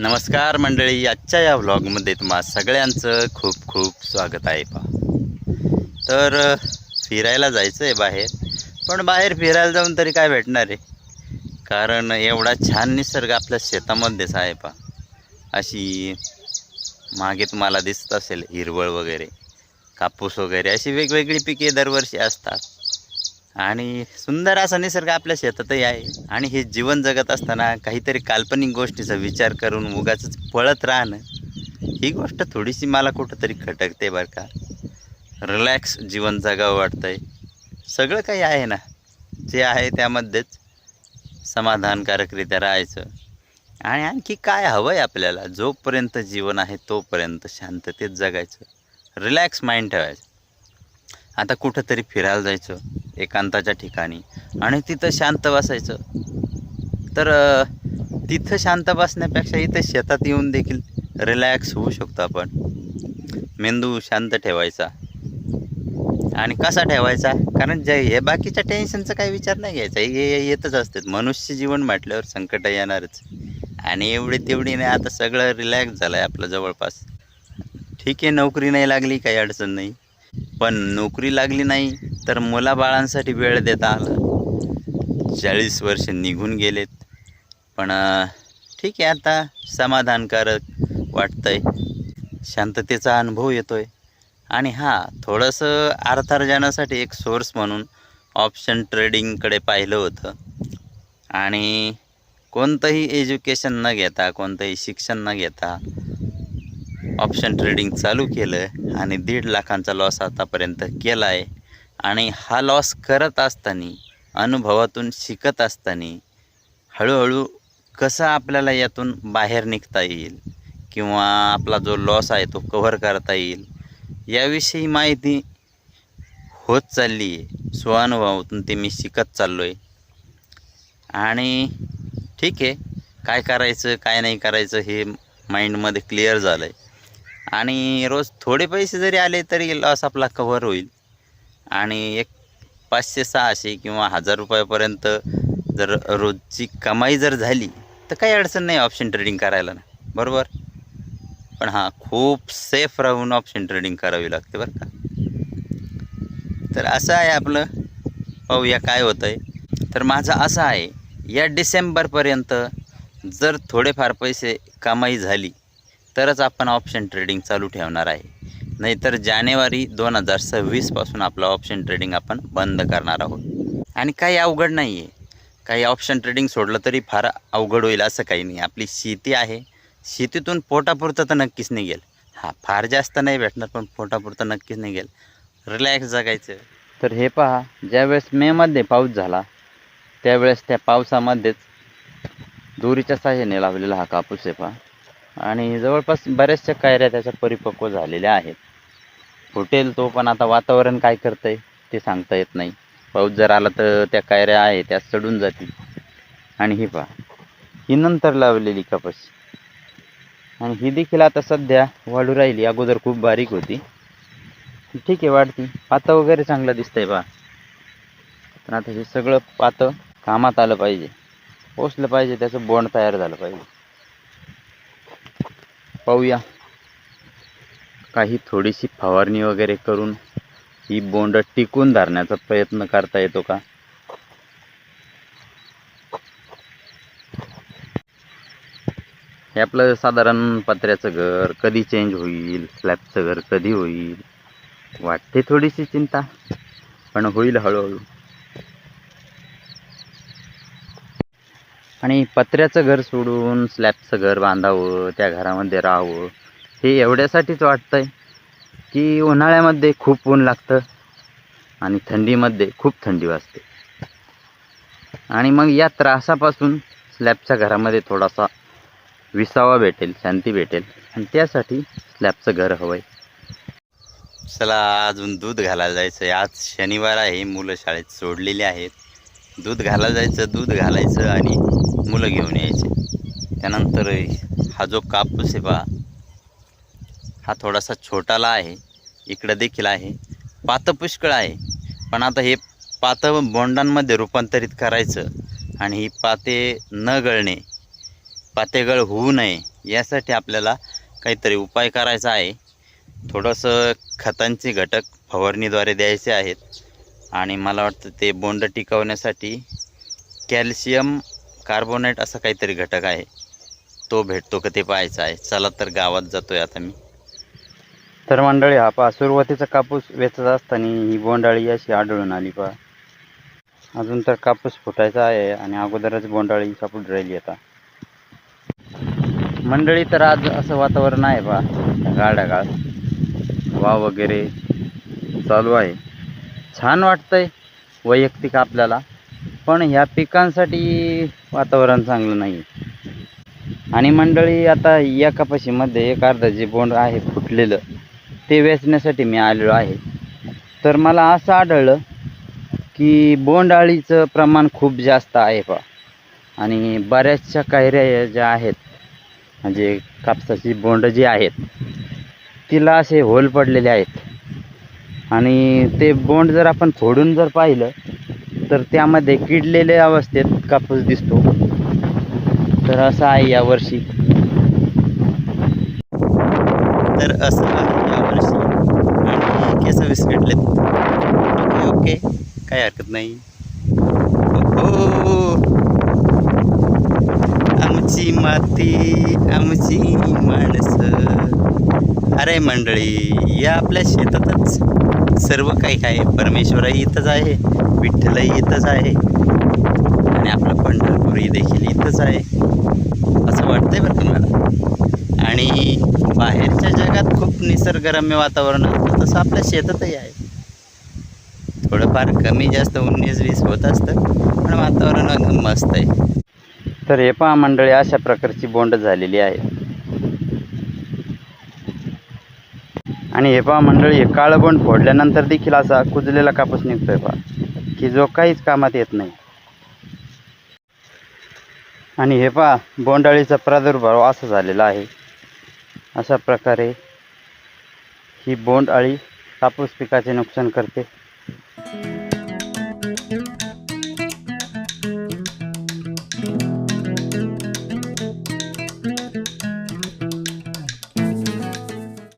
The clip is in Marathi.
नमस्कार मंडळी आजच्या या व्लॉगमध्ये तुम्हा सगळ्यांचं खूप खूप स्वागत आहे पा तर फिरायला जायचं आहे बाहेर पण बाहेर फिरायला जाऊन तरी काय भेटणार आहे? कारण एवढा छान निसर्ग आपल्या शेतामध्येच आहे पा अशी मागे तुम्हाला दिसत असेल हिरवळ वगैरे कापूस वगैरे अशी वेगवेगळी पिके दरवर्षी असतात. आणि सुंदर असा निसर्ग आपल्या शेतातही आहे. आणि हे जीवन जगत असताना काहीतरी काल्पनिक गोष्टीचा विचार करून उगाच पळत राहणं ही गोष्ट थोडीशी मला कुठंतरी खटकते बरं का. रिलॅक्स जीवन जगावं वाटतं आहे सगळं काही आहे ना. जे आहे त्यामध्येच समाधानकारकरित्या राहायचं. आणि आणखी काय हवं आहे आपल्याला? जोपर्यंत जीवन आहे तोपर्यंत शांततेत जगायचं. रिलॅक्स माइंड ठेवायचं. आता कुठंतरी फिरायला जायचं एकांताच्या ठिकाणी. आणि तिथं शांत बसायचं. तर तिथं शांत बसण्यापेक्षा इथं शेतात येऊन देखील रिलॅक्स होऊ शकतो आपण. मेंदू शांत ठेवायचा. आणि कसा ठेवायचा? कारण जे हे बाकीच्या टेन्शनचा काही विचार नाही घ्यायचा. हे येतच असतात. मनुष्य जीवन म्हटल्यावर संकट येणारच. आणि एवढी तेवढी नाही आता सगळं रिलॅक्स झालं आहे आपलं जवळपास. ठीक आहे नोकरी नाही लागली काही अडचण नाही. पण नोकरी लागली नाही तर मुलाबाळांसाठी वेळ देता आला. चाळीस वर्ष निघून गेलेत. पण ठीक आहे आता समाधानकारक वाटतं आहे शांततेचा अनुभव येतो आहे आणि हां थोडंसं अर्थार्जनासाठी एक सोर्स म्हणून ऑप्शन ट्रेडिंगकडे पाहिलं होतं. आणि कोणतंही एज्युकेशन न घेता कोणतंही शिक्षण न घेता ऑप्शन ट्रेडिंग चालू केलं आणि दीड लाखांचा लॉस आतापर्यंत केला आहे आणि हा लॉस करत असताना अनुभवातून शिकत असताना हळूहळू कसं आपल्याला यातून बाहेर निघता येईल? किंवा आपला जो लॉस आहे तो कव्हर करता येईल? याविषयी माहिती होत चालली आहे स्वानुभवातून ते मी शिकत चाललो आहे आणि ठीक आहे. काय करायचं काय नाही करायचं हे माइंडमध्ये क्लिअर झालं आहे आणि रोज थोडे पैसे जरी आले तरी लॉस आपला कव्हर होईल. आणि एक पाचशे सहाशे किंवा हजार रुपयापर्यंत जर रोजची कमाई जर झाली तर काही अडचण नाही ऑप्शन ट्रेडिंग करायला ना. बरोबर? पण हां खूप सेफ राहून ऑप्शन ट्रेडिंग करावी लागते बरं का. तर असं आहे आपलं. पाहूया काय होतं आहे तर माझं असं आहे या डिसेंबरपर्यंत जर थोडेफार पैसे कमाई झाली तरच आपण ऑप्शन ट्रेडिंग चालू ठेवणार आहे. नाहीतर जानेवारी दोन हजार सव्वीसपासून आपलं ऑप्शन ट्रेडिंग आपण बंद करणार आहोत. आणि काही अवघड नाही आहे काही ऑप्शन ट्रेडिंग सोडलं तरी फार अवघड होईल असं काही नाही. आपली शेती आहे. शेतीतून पोटापुरतं तर नक्कीच निघेल. हा फार जास्त नाही भेटणार पण पोटापुरतं नक्कीच निघेल. रिलॅक्स जगायचं. तर हे पहा ज्यावेळेस मेमध्ये पाऊस झाला त्यावेळेस त्या पावसामध्येच दोरीच्या साह्याने लावलेला हा कापूस आहे पहा. आणि जवळपास बऱ्याचशा कायऱ्या त्याच्या परिपक्व झालेल्या आहेत. फुटेल तो पण आता वातावरण काय करतंय ते सांगता येत नाही. पाऊस जर आला तर त्या कायऱ्या आहे त्या सडून जातील. आणि ही पहा ही नंतर लावलेली कपास. आणि ही देखील आता सध्या वाढू राहिली अगोदर खूप बारीक होती. ठीक आहे वाढती. पातं वगैरे चांगलं दिसतंय पहा. पण आता हे सगळं पातं कामात आलं पाहिजे. पोचलं पाहिजे त्याचं बोंड तयार झालं पाहिजे. पाहूया. काही थोडीशी फवारणी वगैरे करून ही बोंड टिकून धरण्याचा प्रयत्न करता येतो का? हे आपलं साधारण पत्र्याचं घर कधी चेंज होईल? स्लॅबचं घर कधी होईल? वाटते थोडीशी चिंता पण होईल हळूहळू. आणि पत्र्याचं घर सोडून स्लॅबचं घर बांधावं त्या घरामध्ये राहावं हे एवढ्यासाठीच वाटतंय की उन्हाळ्यामध्ये खूप ऊन लागतं आणि थंडीमध्ये खूप थंडी वाजते. आणि मग या त्रासापासून स्लॅबच्या घरामध्ये थोडासा विसावा भेटेल शांती भेटेल आणि त्यासाठी स्लॅबचं घर हवं आहे चला अजून दूध घालायला जायचं आहे आज शनिवार आहे मुलं शाळेत सोडलेली आहेत. दूध घालायला जायचं दूध घालायचं आणि मुलं घेऊन यायचे. त्यानंतर हा जो कापूस आहे पहा हा थोडासा छोटाला आहे इकडं देखील आहे. पातं पुष्कळ आहे पण आता हे पातं बोंडांमध्ये रूपांतरित करायचं आणि ही पाते न गळणे पातेगळ होऊ नये यासाठी आपल्याला काहीतरी उपाय करायचा आहे. थोडंसं खतांचे घटक फवारणीद्वारे द्यायचे आहेत. आणि मला वाटतं ते बोंड टिकवण्यासाठी कॅल्शियम कार्बोनेट असा काहीतरी घटक आहे. तो भेटतो का ते पाहायचा आहे. चला तर गावात जातोय आता मी. तर मंडळी हा पहा सुरुवातीचा कापूस वेचत असताना ही बोंडाळी अशी आढळून आली पहा. अजून तर कापूस फुटायचा आहे आणि अगोदरच बोंडाळी सापडून राहिली आता. मंडळी तर आज असं वातावरण आहे पहा गाडागाळ वा वाव वगैरे चालू आहे. छान वाटतं आहे वैयक्तिक आपल्याला. पण ह्या पिकांसाठी वातावरण चांगलं नाही आणि मंडळी आता या कपाशीमध्ये एक अर्धा जे बोंड आहे फुटलेलं ते वेचण्यासाठी मी आलेलो आहे. तर मला असं आढळलं की बोंडाळीचं प्रमाण खूप जास्त आहे पा आणि बऱ्याचशा कायऱ्या ज्या आहेत म्हणजे कापसाची बोंड जी आहेत तिला असे होल पडलेले आहेत. आणि ते बोंड जर आपण फोडून जर पाहिलं तर त्यामध्ये किडलेल्या अवस्थेत कापूस दिसतो. तर असं आहे यावर्षी. तर असं आहे यावर्षी. आणि केस विस्कटलेत. Okay okay. काय हरकत नाही. हो आमची माती आमची माणसं. अरे मंडळी या आपल्या शेतातच सर्व काही आहे. परमेश्वरही इथंच आहे विठ्ठलही इथंच आहे. आणि आपलं पंढरपूरही देखील इथंच आहे. असं वाटतंय बरं तुम्हाला? आणि बाहेरच्या जगात खूप निसर्गरम्य वातावरण असतं तसं आपल्या शेतातही आहे. थोडंफार कमी जास्त उन्नीस वीस होत असतं पण वातावरण मस्त आहे. तर हे पहा मंडळी अशा प्रकारची बोंड झालेली आहे. आणि हे पहा मंडळी हे काळं फोडल्यानंतर देखील असा कुजलेला कापूस निघतोय पहा की जो काहीच कामात येत नाही. आणि हे पहा बोंडाळीचा प्रादुर्भाव असा झालेला आहे. अशा प्रकारे ही बोंड अळी कापूस पिकाचे नुकसान करते.